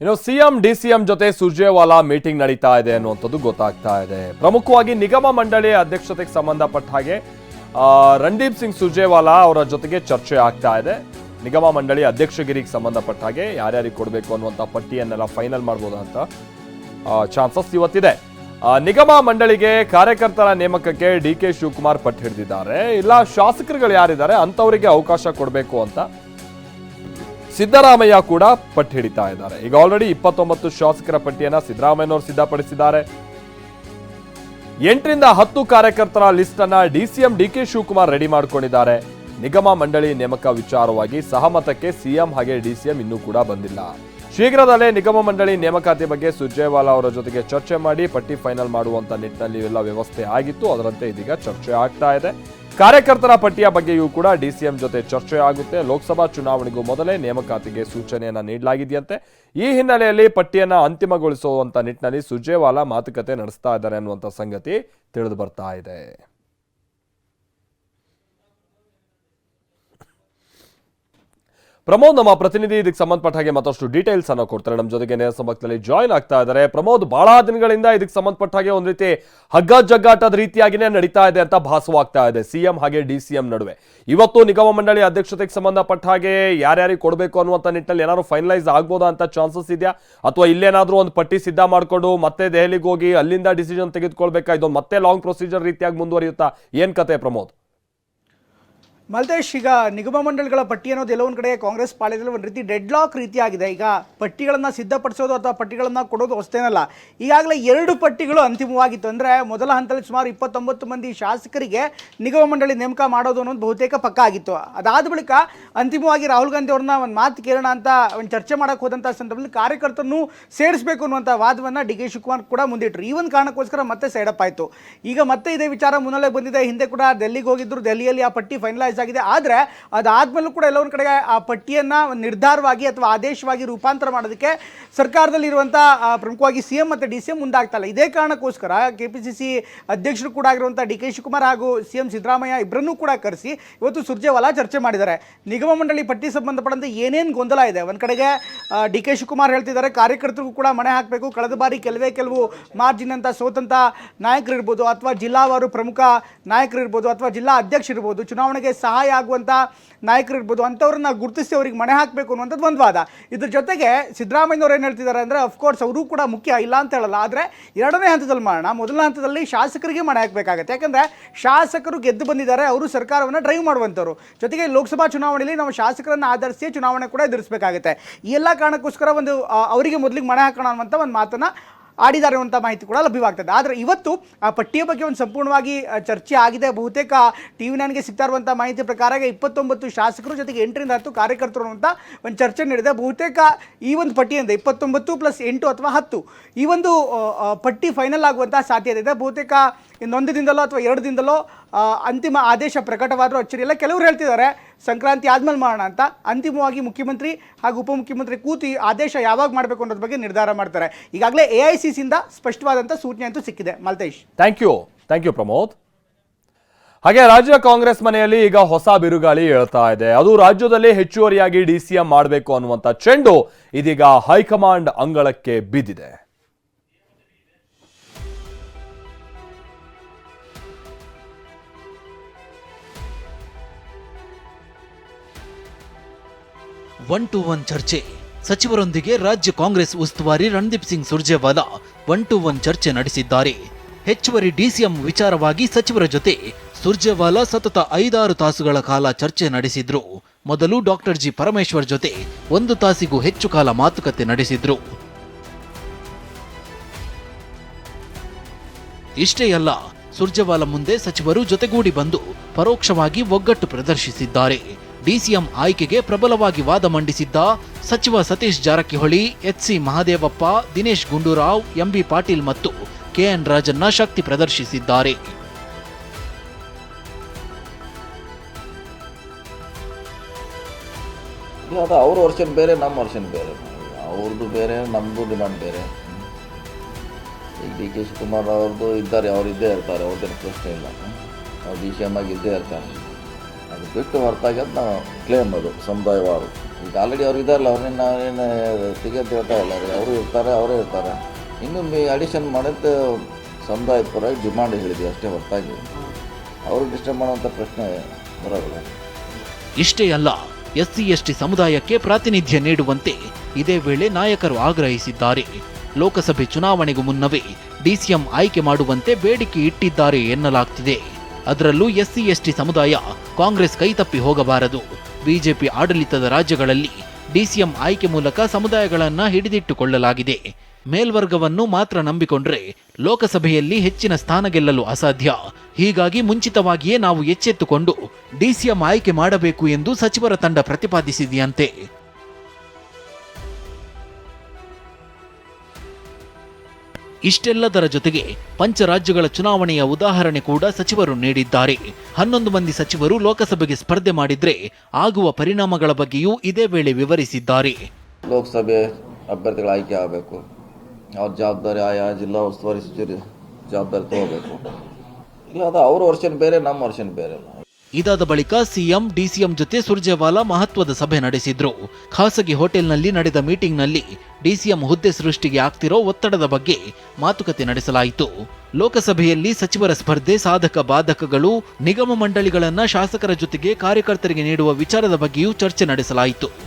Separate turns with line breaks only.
ಇನ್ನು CM, DCM ಜೊತೆ Surjewala meeting ನಡೀತಾ ಇದೆ ಅನ್ನುವಂಥದ್ದು ಗೊತ್ತಾಗ್ತಾ ಇದೆ. ಪ್ರಮುಖವಾಗಿ ನಿಗಮ ಮಂಡಳಿ ಅಧ್ಯಕ್ಷತೆಗೆ ಸಂಬಂಧಪಟ್ಟ ಹಾಗೆ ರಣದೀಪ್ ಸಿಂಗ್ ಸುರ್ಜೇವಾಲಾ ಅವರ ಜೊತೆಗೆ ಚರ್ಚೆ ಆಗ್ತಾ ಇದೆ. ನಿಗಮ ಮಂಡಳಿ ಅಧ್ಯಕ್ಷಗಿರಿಗೆ ಸಂಬಂಧಪಟ್ಟ ಹಾಗೆ ಯಾರ್ಯಾರಿಗೆ ಕೊಡಬೇಕು ಅನ್ನುವಂಥ ಪಟ್ಟಿಯನ್ನೆಲ್ಲ ಫೈನಲ್ ಮಾಡ್ಬೋದು ಅಂತ ಚಾನ್ಸಸ್ ಇವತ್ತಿದೆ. ನಿಗಮ ಮಂಡಳಿಗೆ ಕಾರ್ಯಕರ್ತರ ನೇಮಕಕ್ಕೆ ಡಿ ಕೆ ಶಿವಕುಮಾರ್ ಪಟ್ಟು ಹಿಡಿದಿದ್ದಾರೆ. ಇಲ್ಲ, ಶಾಸಕರುಗಳು ಯಾರಿದ್ದಾರೆ, ಅಂಥವರಿಗೆ ಅವಕಾಶ ಕೊಡಬೇಕು ಅಂತ ಸಿದ್ದರಾಮಯ್ಯ ಕೂಡ ಪಟ್ಟು ಹಿಡಿತಾ ಇದ್ದಾರೆ. ಈಗ ಆಲ್ರೆಡಿ ಇಪ್ಪತ್ತೊಂಬತ್ತು ಶಾಸಕರ ಪಟ್ಟಿಯನ್ನ ಸಿದ್ದರಾಮಯ್ಯನವರು ಸಿದ್ಧಪಡಿಸಿದ್ದಾರೆ. ಎಂಟರಿಂದ ಹತ್ತು ಕಾರ್ಯಕರ್ತರ ಲಿಸ್ಟ್ ಅನ್ನ DCM D K Shivakumar ready ಮಾಡಿಕೊಂಡಿದ್ದಾರೆ. ನಿಗಮ ಮಂಡಳಿ ನೇಮಕ ವಿಚಾರವಾಗಿ ಸಹಮತಕ್ಕೆ ಸಿಎಂ ಹಾಗೆ ಡಿಸಿಎಂ ಇನ್ನೂ ಕೂಡ ಬಂದಿಲ್ಲ. ಶೀಘ್ರದಲ್ಲೇ ನಿಗಮ ಮಂಡಳಿ ನೇಮಕಾತಿ ಬಗ್ಗೆ ಸುರ್ಜೇವಾಲಾ ಅವರ ಜೊತೆಗೆ ಚರ್ಚೆ ಮಾಡಿ ಪಟ್ಟಿ ಫೈನಲ್ ಮಾಡುವಂತ ನಿಟ್ಟಿನಲ್ಲಿ ಎಲ್ಲ ವ್ಯವಸ್ಥೆ ಆಗಿತ್ತು. ಅದರಂತೆ ಇದೀಗ ಚರ್ಚೆ ಆಗ್ತಾ ಇದೆ. ಕಾರ್ಯಕರ್ತರ ಪಟ್ಟಿಯ ಬಗ್ಗೆಯೂ ಕೂಡ ಡಿಸಿಎಂ ಜೊತೆ ಚರ್ಚೆ ಆಗುತ್ತೆ. ಲೋಕಸಭಾ ಚುನಾವಣೆಗೂ ಮೊದಲೇ ನೇಮಕಾತಿಗೆ ಸೂಚನೆಯನ್ನು ನೀಡಲಾಗಿದೆಯಂತೆ. ಈ ಹಿನ್ನೆಲೆಯಲ್ಲಿ ಪಟ್ಟಿಯನ್ನ ಅಂತಿಮಗೊಳಿಸುವಂತ ನಿಟ್ಟಿನಲ್ಲಿ ಸುಜೇವಾಲಾ ಮಾತುಕತೆ ನಡೆಸ್ತಾ ಇದ್ದಾರೆ ಅನ್ನುವಂಥ ಸಂಗತಿ ತಿಳಿದು ಬರ್ತಾ ಇದೆ. ಪ್ರಮೋದ್ ನಮ್ಮ ಪ್ರತಿನಿಧಿ, ಇದಕ್ಕೆ ಸಂಬಂಧಪಟ್ಟ ಹಾಗೆ ಮತ್ತಷ್ಟು ಡೀಟೇಲ್ಸ್ ಅನ್ನು ಕೊಡ್ತಾರೆ. ನಮ್ಮ ಜೊತೆಗೆ ನೇರ ಸಂಪರ್ಕದಲ್ಲಿ ಜಾಯ್ನ್ ಆಗ್ತಾ ಇದ್ದಾರೆ. ಪ್ರಮೋದ್, ಬಹಳ ದಿನಗಳಿಂದ ಇದಕ್ಕೆ ಸಂಬಂಧಪಟ್ಟ ಹಾಗೆ ಒಂದು ರೀತಿ ಹಗ್ಗ ಜಗ್ಗಾಟದ ರೀತಿಯಾಗಿನೇ ನಡೀತಾ ಇದೆ ಅಂತ ಭಾಸವಾಗ್ತಾ ಇದೆ. ಸಿಎಂ ಹಾಗೆ ಡಿ ಸಿಎಂ ನಡುವೆ. ಇವತ್ತು ನಿಗಮ ಮಂಡಳಿ ಅಧ್ಯಕ್ಷತೆಗೆ ಸಂಬಂಧಪಟ್ಟ ಹಾಗೆ ಯಾರ್ಯಾರಿಗೆ ಕೊಡಬೇಕು ಅನ್ನುವಂಥ ನಿಟ್ಟಿನಲ್ಲಿ ಏನಾದ್ರು ಫೈನಲೈಸ್ ಆಗ್ಬೋದಾ ಅಂತ ಚಾನ್ಸಸ್ ಇದೆಯಾ? ಅಥವಾ ಇಲ್ಲೇನಾದ್ರೂ ಒಂದು ಪಟ್ಟಿ ಸಿದ್ಧ ಮಾಡಿಕೊಂಡು ಮತ್ತೆ ದೆಹಲಿಗೆ ಹೋಗಿ ಅಲ್ಲಿಂದ ಡಿಸಿಷನ್ ತೆಗೆದುಕೊಳ್ಬೇಕಾ? ಇದೊಂದು ಮತ್ತೆ ಲಾಂಗ್ ಪ್ರೊಸೀಜರ್ ರೀತಿಯಾಗಿ ಮುಂದುವರಿಯುತ್ತಾ? ಏನ್ ಕತೆ ಪ್ರಮೋದ್?
ಮಲ್ತೇಶ್, ಈಗ ನಿಗಮ ಮಂಡಳಿಗಳ ಪಟ್ಟಿ ಅನ್ನೋದು ಎಲ್ಲೋ ಒಂದು ಕಡೆ ಕಾಂಗ್ರೆಸ್ ಪಾಳ್ಯದಲ್ಲಿ ಒಂದು ರೀತಿ ಡೆಡ್ ಲಾಕ್ ರೀತಿಯಾಗಿದೆ. ಈಗ ಪಟ್ಟಿಗಳನ್ನು ಸಿದ್ಧಪಡಿಸೋದು ಅಥವಾ ಪಟ್ಟಿಗಳನ್ನು ಕೊಡೋದು ಅಷ್ಟೇನಲ್ಲ. ಈಗಾಗಲೇ ಎರಡು ಪಟ್ಟಿಗಳು ಅಂತಿಮವಾಗಿತ್ತು. ಅಂದರೆ ಮೊದಲ ಹಂತದಲ್ಲಿ ಸುಮಾರು ಇಪ್ಪತ್ತೊಂಬತ್ತು ಮಂದಿ ಶಾಸಕರಿಗೆ ನಿಗಮ ಮಂಡಳಿ ನೇಮಕ ಮಾಡೋದು ಅನ್ನೋದು ಬಹುತೇಕ ಪಕ್ಕ ಆಗಿತ್ತು. ಅದಾದ ಬಳಿಕ ಅಂತಿಮವಾಗಿ ರಾಹುಲ್ ಗಾಂಧಿ ಅವ್ರನ್ನ ಒಂದು ಮಾತು ಕೇಳೋಣ ಅಂತ ಒಂದು ಚರ್ಚೆ ಮಾಡೋಕ್ಕೆ ಹೋದಂಥ ಸಂದರ್ಭದಲ್ಲಿ ಕಾರ್ಯಕರ್ತರನ್ನು ಸೇರಿಸಬೇಕು ಅನ್ನುವಂಥ ವಾದವನ್ನು ಡಿ ಕೆ ಶಿವಕುಮಾರ್ ಕೂಡ ಮುಂದಿಟ್ಟರು ಈ ಒಂದು ಕಾರಣಕ್ಕೋಸ್ಕರ ಮತ್ತೆ ಸೈಡಪ್ ಆಯಿತು. ಈಗ ಮತ್ತೆ ಇದೇ ವಿಚಾರ ಮುನ್ನೆಲೆ ಬಂದಿದೆ. ಹಿಂದೆ ಕೂಡ ಡೆಲ್ಲಿಗೆ ಹೋಗಿದ್ರು. ಡೆಲ್ಲಿಯಲ್ಲಿ ಆ ಪಟ್ಟಿ ಫೈನಲೈಸ್ ಆಗಿದೆ. ಆದರೆ ಅದಾದ್ಮೇಲೂ ಕೂಡ ಎಲ್ಲೊಂದು ಕಡೆಗೆ ಆ ಪಟ್ಟಿಯನ್ನು ನಿರ್ಧಾರವಾಗಿ ಅಥವಾ ಆದೇಶವಾಗಿ ರೂಪಾಂತರ ಮಾಡೋದಕ್ಕೆ ಸರ್ಕಾರದಲ್ಲಿರುವಂಥ ಪ್ರಮುಖವಾಗಿ ಸಿ ಎಂ ಮತ್ತು ಡಿ ಸಿ ಎಂ ಮುಂದಾಗ್ತಾ ಇಲ್ಲ. ಇದೇ ಕಾರಣಕ್ಕೋಸ್ಕರ ಕೆ ಪಿ ಸಿ ಸಿ ಅಧ್ಯಕ್ಷರು ಕೂಡ ಆಗಿರುವಂಥ ಡಿ ಕೆ ಶಿವಕುಮಾರ್ ಹಾಗೂ ಸಿ ಎಂ ಸಿದ್ದರಾಮಯ್ಯ ಇಬ್ಬರನ್ನೂ ಕೂಡ ಕರೆಸಿ ಇವತ್ತು ಸುರ್ಜೇವಾಲಾ ಚರ್ಚೆ ಮಾಡಿದ್ದಾರೆ. ನಿಗಮ ಮಂಡಳಿ ಪಟ್ಟಿ ಸಂಬಂಧಪಟ್ಟಂತೆ ಏನೇನು ಗೊಂದಲ ಇದೆ? ಒಂದು ಕಡೆಗೆ ಡಿ ಕೆ ಶಿವಕುಮಾರ್ ಹೇಳ್ತಿದ್ದಾರೆ, ಕಾರ್ಯಕರ್ತರಿಗೂ ಕೂಡ ಮಣೆ ಹಾಕಬೇಕು. ಕಳೆದ ಬಾರಿ ಕೆಲವೇ ಕೆಲವು ಮಾರ್ಜಿನ್ ಅಂತ ಸೋತಂಥ ನಾಯಕರಿರ್ಬೋದು ಅಥವಾ ಜಿಲ್ಲಾವಾರು ಪ್ರಮುಖ ನಾಯಕರಿರ್ಬೋದು ಅಥವಾ ಜಿಲ್ಲಾ ಅಧ್ಯಕ್ಷರಿರ್ಬೋದು, ಚುನಾವಣೆಗೆ ಸಹಾಯ ಆಗುವಂಥ ನಾಯಕರು ಇರ್ಬೋದು, ಅಂಥವ್ರನ್ನ ಗುರುತಿಸಿ ಅವ್ರಿಗೆ ಮಣೆ ಹಾಕಬೇಕು ಅನ್ನುವಂಥದ್ದು ಒಂದು ವಾದ. ಇದ್ರ ಜೊತೆಗೆ ಸಿದ್ದರಾಮಯ್ಯವ್ರು ಏನು ಹೇಳ್ತಿದ್ದಾರೆ ಅಂದರೆ ಅಫ್ಕೋರ್ಸ್ ಅವರು ಕೂಡ ಮುಖ್ಯ ಇಲ್ಲ ಅಂತ ಹೇಳಲ್ಲ, ಆದರೆ ಎರಡನೇ ಹಂತದಲ್ಲಿ ಮಾಡೋಣ, ಮೊದಲನೇ ಹಂತದಲ್ಲಿ ಶಾಸಕರಿಗೆ ಮಣೆ ಹಾಕಬೇಕಾಗತ್ತೆ. ಯಾಕಂದರೆ ಶಾಸಕರು ಗೆದ್ದು ಬಂದಿದ್ದಾರೆ, ಅವರು ಸರ್ಕಾರವನ್ನು ಡ್ರೈವ್ ಮಾಡುವಂಥವ್ರು. ಜೊತೆಗೆ ಲೋಕಸಭಾ ಚುನಾವಣೆಯಲ್ಲಿ ನಾವು ಶಾಸಕರನ್ನು ಆಧರಿಸಿ ಚುನಾವಣೆ ಕೂಡ ಎದುರಿಸಬೇಕಾಗುತ್ತೆ. ಈ ಎಲ್ಲ ಕಾರಣಕ್ಕೋಸ್ಕರ ಒಂದು ಅವರಿಗೆ ಮೊದಲಿಗೆ ಮಣೆ ಹಾಕೋಣ ಅನ್ನುವಂಥ ಒಂದು ಮಾತನ್ನು ಆಡಿದ್ದಾರೆ ಅಂತ ಮಾಹಿತಿ ಕೂಡ ಲಭ್ಯವಾಗ್ತದೆ. ಆದರೆ ಇವತ್ತು, ಆ, ಪಟ್ಟಿಯ ಬಗ್ಗೆ ಒಂದು ಸಂಪೂರ್ಣವಾಗಿ ಚರ್ಚೆ ಆಗಿದೆ. ಬಹುತೇಕ ಟಿ ವಿ ನೈನ್ಗೆ ಸಿಗ್ತಾ ಇರುವಂಥ ಮಾಹಿತಿ ಪ್ರಕಾರ ಇಪ್ಪತ್ತೊಂಬತ್ತು ಶಾಸಕರು ಜೊತೆಗೆ ಎಂಟರಿಂದ ಹತ್ತು ಕಾರ್ಯಕರ್ತರು ಅಂತ ಒಂದು ಚರ್ಚೆ ನಡೆದಿದೆ. ಬಹುತೇಕ ಈ ಒಂದು ಪಟ್ಟಿಯಿಂದ ಇಪ್ಪತ್ತೊಂಬತ್ತು ಪ್ಲಸ್ ಎಂಟು ಅಥವಾ ಹತ್ತು ಈ ಒಂದು ಪಟ್ಟಿ ಫೈನಲ್ ಆಗುವಂಥ ಸಾಧ್ಯತೆ ಇದೆ. ಬಹುತೇಕ ಇನ್ನೊಂದು ದಿನದಲ್ಲೋ ಅಥವಾ ಎರಡು ದಿನದಲ್ಲೋ ಅಂತಿಮ ಆದೇಶ ಪ್ರಕಟವಾದರೂ ಅಚ್ಚರಿ ಇಲ್ಲ. ಕೆಲವರು ಹೇಳ್ತಿದ್ದಾರೆ, ಸಂಕ್ರಾಂತಿ ಆದ್ಮೇಲೆ ಮಾಡೋಣ ಅಂತ. ಅಂತಿಮವಾಗಿ ಮುಖ್ಯಮಂತ್ರಿ ಹಾಗೂ ಉಪಮುಖ್ಯಮಂತ್ರಿ ಕೂತಿ ಆದೇಶ ಯಾವಾಗ ಮಾಡಬೇಕು ಅನ್ನೋದ್ರ ಬಗ್ಗೆ ನಿರ್ಧಾರ ಮಾಡ್ತಾರೆ. ಈಗಾಗಲೇ ಎ ಐ ಸಿ ಸಿಯಿಂದ ಸ್ಪಷ್ಟವಾದಂಥ ಸೂಚನೆ ಅಂತೂ ಸಿಕ್ಕಿದೆ. Maltesh.
Thank you thank you Pramod. ಹಾಗೆ ರಾಜ್ಯ ಕಾಂಗ್ರೆಸ್ ಮನೆಯಲ್ಲಿ ಈಗ ಹೊಸ ಬಿರುಗಾಳಿ ಹೇಳ್ತಾ ಇದೆ. ಅದು ರಾಜ್ಯದಲ್ಲಿ ಹೆಚ್ಚುವರಿಯಾಗಿ ಡಿಸಿಎಂ ಮಾಡಬೇಕು ಅನ್ನುವಂಥ ಚೆಂಡು ಇದೀಗ ಹೈಕಮಾಂಡ್ ಅಂಗಳಕ್ಕೆ ಬಿದ್ದಿದೆ.
ಒನ್ ಟು ಒನ್ ಚರ್ಚೆ. ಸಚಿವರೊಂದಿಗೆ ರಾಜ್ಯ ಕಾಂಗ್ರೆಸ್ ಉಸ್ತುವಾರಿ Randeep Singh Surjewala one to one ಚರ್ಚೆ ನಡೆಸಿದ್ದಾರೆ. ಹೆಚ್ಚುವರಿ ಡಿಸಿಎಂ ವಿಚಾರವಾಗಿ ಸಚಿವರ ಜೊತೆ ಸುರ್ಜೇವಾಲಾ ಸತತ ಐದಾರು ತಾಸುಗಳ ಕಾಲ ಚರ್ಚೆ ನಡೆಸಿದ್ರು. ಮೊದಲು ಡಾಕ್ಟರ್ ಜಿ ಪರಮೇಶ್ವರ್ ಜೊತೆ ಒಂದು ತಾಸಿಗೂ ಹೆಚ್ಚು ಕಾಲ ಮಾತುಕತೆ ನಡೆಸಿದ್ರು. ಇಷ್ಟೇ ಅಲ್ಲ, ಸುರ್ಜೇವಾಲಾ ಮುಂದೆ ಸಚಿವರು ಜೊತೆಗೂಡಿ ಬಂದು ಪರೋಕ್ಷವಾಗಿ ಒಗ್ಗಟ್ಟು ಪ್ರದರ್ಶಿಸಿದ್ದಾರೆ. ಡಿಸಿಎಂ ಆಯ್ಕೆಗೆ ಪ್ರಬಲವಾಗಿ ವಾದ ಮಂಡಿಸಿದ್ದ ಸಚಿವ ಸತೀಶ್ ಜಾರಕಿಹೊಳಿ ಎಚ್ಸಿ ಮಹದೇವಪ್ಪ, ದಿನೇಶ್ ಗುಂಡೂರಾವ್ ಎಂಬಿ ಪಾಟೀಲ್ ಮತ್ತು ಕೆಎನ್ ರಾಜನ್ನ ಶಕ್ತಿ ಪ್ರದರ್ಶಿಸಿದ್ದಾರೆ.
ಅದು ಅವ್ರ ವರ್ಷನ್ ಬೇರೆ, ನಮ್ಮ ವರ್ಷನ್ ಬೇರೆ. ಅವ್ರದ್ದು ಬೇರೆ ನಮ್ಮದು ಡಿಮ್ಯಾಂಡ್ ಬೇರೆ. ಈಗ ಡಿ ಕೆ ಶಿವಕುಮಾರ್ ಅವ್ರದ್ದು ಇದ್ದಾರೆ, ಅವ್ರು ಇದ್ದೇ ಇರ್ತಾರೆ ಅವ್ರದ್ದೇನು ಪ್ರಶ್ನೆ ಇಲ್ಲ. ಅವ್ರು ಡಿ ಸಿ ಎಂ ಆಗಿ ಇದ್ದೇ ಇರ್ತಾರೆ. ಅದು ಬಿಟ್ಟು ಹೊರತಾಗಿ ನಾವು ಕ್ಲೇಮ್ ಅದು, ಸಮುದಾಯವಾರು. ಈಗ ಆಲ್ರೆಡಿ ಅವ್ರು ಇದ್ದಾರಲ್ಲ ಅವ್ರನ್ನ ನಾವೇನು ಸಿಗಂತ ಹೇಳ್ತಾ ಇಲ್ಲ. ರೀ ಅವರು ಇರ್ತಾರೆ, ಅವರೇ ಇರ್ತಾರೆ. ಇನ್ನು ಮೀ ಅಡಿಷನ್ ಮಾಡಿದ್ದು ಸಮುದಾಯದ ಪರವಾಗಿ ಡಿಮಾಂಡ್ ಹೇಳಿದ್ವಿ ಅಷ್ಟೇ ಹೊರತಾಗಿ. ಅವರು ಡಿಸ್ಟರ್ಬ್ ಮಾಡುವಂಥ ಪ್ರಶ್ನೆ ಬರೋದಿಲ್ಲ.
ಇಷ್ಟೇ ಅಲ್ಲ ಎಸ್ ಸಿ ಎಸ್ ಟಿ ಸಮುದಾಯಕ್ಕೆ ಪ್ರಾತಿನಿಧ್ಯ ನೀಡುವಂತೆ ಇದೇ ವೇಳೆ ನಾಯಕರು ಆಗ್ರಹಿಸಿದ್ದಾರೆ. ಲೋಕಸಭೆ ಚುನಾವಣೆಗೂ ಮುನ್ನವೇ ಡಿಸಿಎಂ ಆಯ್ಕೆ ಮಾಡುವಂತೆ ಬೇಡಿಕೆ ಇಟ್ಟಿದ್ದಾರೆ ಎನ್ನಲಾಗ್ತಿದೆ. ಅದರಲ್ಲೂ ಎಸ್ಸಿ ಎಸ್ಟಿ ಸಮುದಾಯ ಕಾಂಗ್ರೆಸ್ ಕೈತಪ್ಪಿ ಹೋಗಬಾರದು. ಬಿಜೆಪಿ ಆಡಳಿತದ ರಾಜ್ಯಗಳಲ್ಲಿ ಡಿಸಿಎಂ ಆಯ್ಕೆ ಮೂಲಕ ಸಮುದಾಯಗಳನ್ನು ಹಿಡಿದಿಟ್ಟುಕೊಳ್ಳಲಾಗಿದೆ. ಮೇಲ್ವರ್ಗವನ್ನು ಮಾತ್ರ ನಂಬಿಕೊಂಡ್ರೆ ಲೋಕಸಭೆಯಲ್ಲಿ ಹೆಚ್ಚಿನ ಸ್ಥಾನ ಗೆಲ್ಲಲು ಅಸಾಧ್ಯ. ಹೀಗಾಗಿ ಮುಂಚಿತವಾಗಿಯೇ ನಾವು ಎಚ್ಚೆತ್ತುಕೊಂಡು ಡಿಸಿಎಂ ಆಯ್ಕೆ ಮಾಡಬೇಕು ಎಂದು ಸಚಿವರ ತಂಡ ಪ್ರತಿಪಾದಿಸಿದೆಯಂತೆ. ಇಷ್ಟೆಲ್ಲದರ ಜೊತೆಗೆ ಪಂಚರಾಜ್ಯಗಳ ಚುನಾವಣೆಯ ಉದಾಹರಣೆ ಕೂಡ ಸಚಿವರು ನೀಡಿದ್ದಾರೆ. ಹನ್ನೊಂದು ಮಂದಿ ಸಚಿವರು ಲೋಕಸಭೆಗೆ ಸ್ಪರ್ಧೆ ಮಾಡಿದ್ರೆ ಆಗುವ ಪರಿಣಾಮಗಳ ಬಗ್ಗೆಯೂ ಇದೇ ವೇಳೆ ವಿವರಿಸಿದ್ದಾರೆ.
ಲೋಕಸಭೆ ಅಭ್ಯರ್ಥಿಗಳ ಆಯ್ಕೆ ಆಗಬೇಕು. ಅವ್ರ ಜವಾಬ್ದಾರಿ ಆಯಾ ಜಿಲ್ಲಾ ಉಸ್ತುವಾರಿ ಸಚಿವರು ಜವಾಬ್ದಾರಿ ತಗೋಬೇಕು. ಇಲ್ಲ, ಅದು ಅವ್ರ ವರ್ಷನ್ ಬೇರೆ, ನಮ್ಮ ವರ್ಷನ್ ಬೇರೆ.
ಇದಾದ ಬಳಿಕ ಸಿಎಂ, ಡಿಸಿಎಂ ಜೊತೆ ಸುರ್ಜೇವಾಲಾ ಮಹತ್ವದ ಸಭೆ ನಡೆಸಿದ್ರು. ಖಾಸಗಿ ಹೋಟೆಲ್ನಲ್ಲಿ ನಡೆದ ಮೀಟಿಂಗ್ನಲ್ಲಿ ಡಿಸಿಎಂ ಹುದ್ದೆ ಸೃಷ್ಟಿಗೆ ಆಗ್ತಿರೋ ಒತ್ತಡದ ಬಗ್ಗೆ ಮಾತುಕತೆ ನಡೆಸಲಾಯಿತು. ಲೋಕಸಭೆಯಲ್ಲಿ ಸಚಿವರ ಸ್ಪರ್ಧೆ, ಸಾಧಕ ಬಾಧಕಗಳು, ನಿಗಮ ಮಂಡಳಿಗಳನ್ನು ಶಾಸಕರ ಜೊತೆಗೆ ಕಾರ್ಯಕರ್ತರಿಗೆ ನೀಡುವ ವಿಚಾರದ ಬಗ್ಗೆಯೂ ಚರ್ಚೆ ನಡೆಸಲಾಯಿತು.